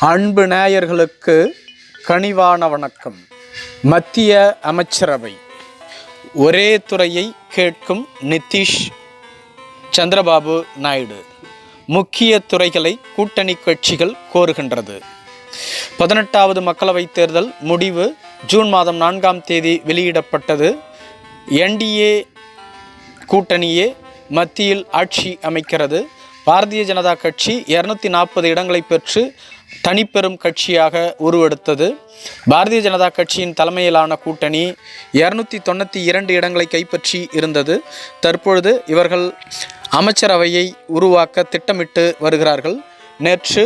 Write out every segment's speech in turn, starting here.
அன்பு நேயர்களுக்கு கனிவான வணக்கம். மத்திய அமைச்சரவை. ஒரே துறையை கேட்கும் நிதிஷ் சந்திரபாபு நாயுடு. முக்கிய துறைகளை கூட்டணி கட்சிகள் கோருகின்றது. பதினெட்டாவது மக்களவைத் தேர்தல் முடிவு ஜூன் மாதம் நான்காம் தேதி வெளியிடப்பட்டது. என்டிஏ கூட்டணியே மத்தியில் ஆட்சி அமைக்கிறது. பாரதிய ஜனதா கட்சி இரநூத்தி நாற்பது இடங்களை பெற்று தனிப்பெரும் கட்சியாக உருவெடுத்தது. பாரதிய ஜனதா கட்சியின் தலைமையிலான கூட்டணி இரநூத்தி தொண்ணூற்றி இரண்டு இடங்களை கைப்பற்றி இருந்தது. தற்பொழுது இவர்கள் அமைச்சரவையை உருவாக்க திட்டமிட்டு வருகிறார்கள். நேற்று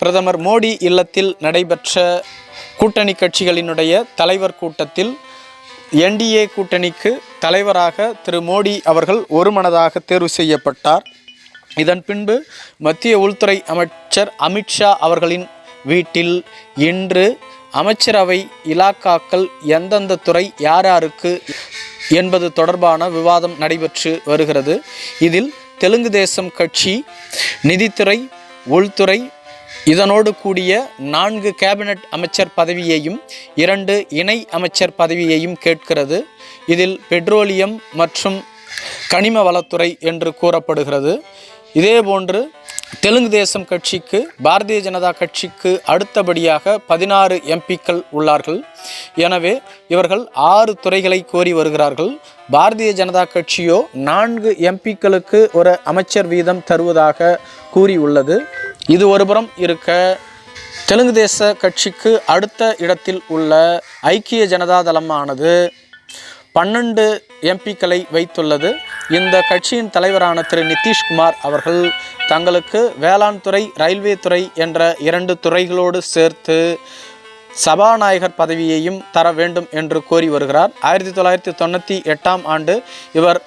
பிரதமர் மோடி இல்லத்தில் நடைபெற்ற கூட்டணி கட்சிகளினுடைய தலைவர் கூட்டத்தில் என்டிஏ கூட்டணிக்கு தலைவராக திரு மோடி அவர்கள் ஒருமனதாக தேர்வு செய்யப்பட்டார். இதன் பின்பு மத்திய உள்துறை அமைச்சர் அமித்ஷா அவர்களின் வீட்டில் இன்று அமைச்சரவை இலாக்காக்கள் எந்தெந்த துறை யார் யாருக்கு என்பது தொடர்பான விவாதம் நடைபெற்று வருகிறது. இதில் தெலுங்கு தேசம் கட்சி நிதித்துறை உள்துறை இதனோடு கூடிய நான்கு கேபினட் அமைச்சர் பதவியையும் இரண்டு இணை அமைச்சர் பதவியையும் கேட்கிறது. இதில் பெட்ரோலியம் மற்றும் கனிம வளத்துறை என்று கூறப்படுகிறது. இதேபோன்று தெலுங்கு தேசம் கட்சிக்கு பாரதிய ஜனதா கட்சிக்கு அடுத்தபடியாக பதினாறு எம்பிக்கள் உள்ளார்கள். எனவே இவர்கள் ஆறு துறைகளை கோரி வருகிறார்கள். பாரதிய ஜனதா கட்சியோ நான்கு எம்பிக்களுக்கு ஒரு அமைச்சர் வீதம் தருவதாக கூறியுள்ளது. இது ஒருபுறம் இருக்க தெலுங்கு தேச கட்சிக்கு அடுத்த இடத்தில் உள்ள ஐக்கிய ஜனதா தளமானது பன்னெண்டு எம்பிக்களை வைத்துள்ளது. இந்த கட்சியின் தலைவரான திரு நிதிஷ்குமார் அவர்கள் தங்களுக்கு வேளாண் துறை ரயில்வே துறை என்ற இரண்டு துறைகளோடு சேர்த்து சபாநாயகர் பதவியையும் தர வேண்டும் என்று கோரி வருகிறார். ஆயிரத்தி தொள்ளாயிரத்தி தொண்ணூற்றி எட்டாம் ஆண்டு இவர்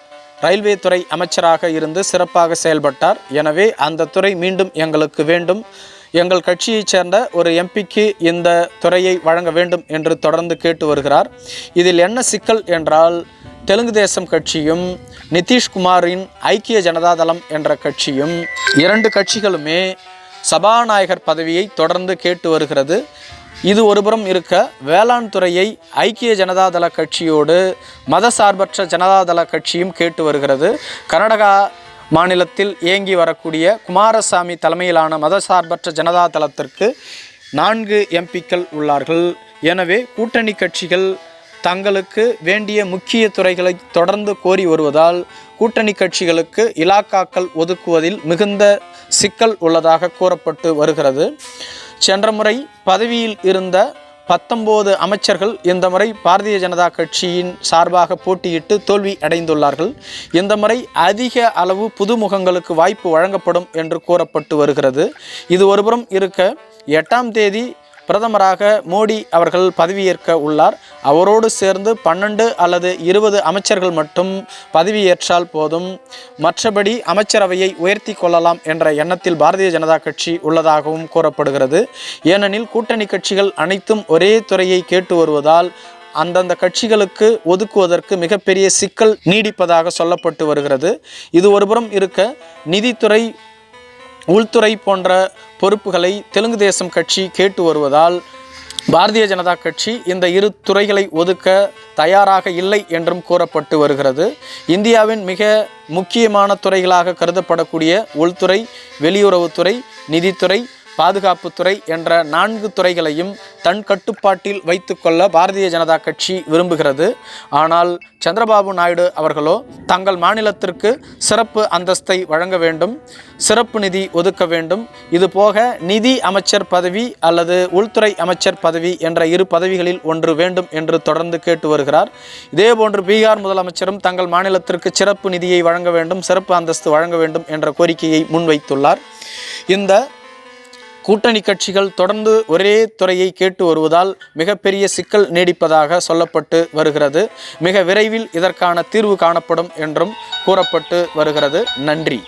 ரயில்வே துறை அமைச்சராக இருந்து சிறப்பாக செயல்பட்டார். எனவே அந்த துறை மீண்டும் எங்களுக்கு வேண்டும். எங்கள் கட்சியைச் சேர்ந்த ஒரு எம்பிக்கு இந்த துறையை வழங்க வேண்டும் என்று தொடர்ந்து கேட்டு வருகிறார். இதில் என்ன சிக்கல் என்றால் தெலுங்கு தேசம் கட்சியும் நிதிஷ்குமாரின் ஐக்கிய ஜனதாதளம் என்ற கட்சியும் இரண்டு கட்சிகளுமே சபாநாயகர் பதவியை தொடர்ந்து கேட்டு வருகிறது. இது ஒருபுறம் இருக்க வேளாண் துறையை ஐக்கிய ஜனதாதள கட்சியோடு மதசார்பற்ற ஜனதாதள கட்சியும் கேட்டு வருகிறது. கர்நாடகா மாநிலத்தில் இயங்கி வரக்கூடிய குமாரசாமி தலைமையிலான மதசார்பற்ற ஜனதா தளத்திற்கு நான்கு எம்பிக்கள் உள்ளார்கள். எனவே கூட்டணி கட்சிகள் தங்களுக்கு வேண்டிய முக்கிய துறைகளை தொடர்ந்து கோரி வருவதால் கூட்டணி கட்சிகளுக்கு இலாக்காக்கள் ஒதுக்குவதில் மிகுந்த சிக்கல் உள்ளதாக கூறப்பட்டு வருகிறது. சென்ற முறை பதவியில் இருந்த பத்தொம்போது அமைச்சர்கள் இந்த முறை பாரதிய ஜனதா கட்சியின் சார்பாக போட்டியிட்டு தோல்வி அடைந்துள்ளார்கள். இந்த முறை அதிக அளவு புதுமுகங்களுக்கு வாய்ப்பு வழங்கப்படும் என்று கூறப்பட்டு வருகிறது. இது ஒருபுறம் இருக்க எட்டாம் தேதி பிரதமராக மோடி அவர்கள் பதவியேற்க உள்ளார். அவரோடு சேர்ந்து பன்னெண்டு அல்லது இருபது அமைச்சர்கள் மட்டும் பதவியேற்றால் போதும். மற்றபடி அமைச்சரவையை உயர்த்தி கொள்ளலாம் என்ற எண்ணத்தில் பாரதிய ஜனதா கட்சி உள்ளதாகவும் கூறப்படுகிறது. ஏனெனில் கூட்டணி கட்சிகள் அனைத்தும் ஒரே துறையை கேட்டு வருவதால் அந்தந்த கட்சிகளுக்கு ஒதுக்குவதற்கு மிகப்பெரிய சிக்கல் நீடிப்பதாக சொல்லப்பட்டு வருகிறது. இது ஒருபுறம் இருக்க நிதித்துறை உள்துறை போன்ற பொறுப்புகளை தெலுங்கு தேசம் கட்சி கேட்டு வருவதால் பாரதிய ஜனதா கட்சி இந்த இரு துறைகளை ஒதுக்க தயாராக இல்லை என்றும் கூறப்பட்டு வருகிறது. இந்தியாவின் மிக முக்கியமான துறைகளாக கருதப்படக்கூடிய உள்துறை வெளியுறவுத்துறை நிதித்துறை பாதுகாப்புத்துறை என்ற நான்கு துறைகளையும் தன் கட்டுப்பாட்டில் வைத்துக்கொள்ள பாரதிய ஜனதா கட்சி விரும்புகிறது. ஆனால் சந்திரபாபு நாயுடு அவர்களோ தங்கள் மாநிலத்திற்கு சிறப்பு அந்தஸ்தை வழங்க வேண்டும் சிறப்பு நிதி ஒதுக்க வேண்டும். இது போக நிதி அமைச்சர் பதவி அல்லது உள்துறை அமைச்சர் பதவி என்ற இரு பதவிகளில் ஒன்று வேண்டும் என்று தொடர்ந்து கேட்டு வருகிறார். இதேபோன்று பீகார் முதலமைச்சரும் தங்கள் மாநிலத்திற்கு சிறப்பு நிதியை வழங்க வேண்டும் சிறப்பு அந்தஸ்து வழங்க வேண்டும் என்ற கோரிக்கையை முன்வைத்துள்ளார். இந்த கூட்டணி கட்சிகள் தொடர்ந்து ஒரே துறையை கேட்டு வருவதால் மிகப்பெரிய சிக்கல் நீடிப்பதாக சொல்லப்பட்டு வருகிறது. மிக விரைவில் இதற்கான தீர்வு காணப்படும் என்றும் கூறப்பட்டு வருகிறது. நன்றி.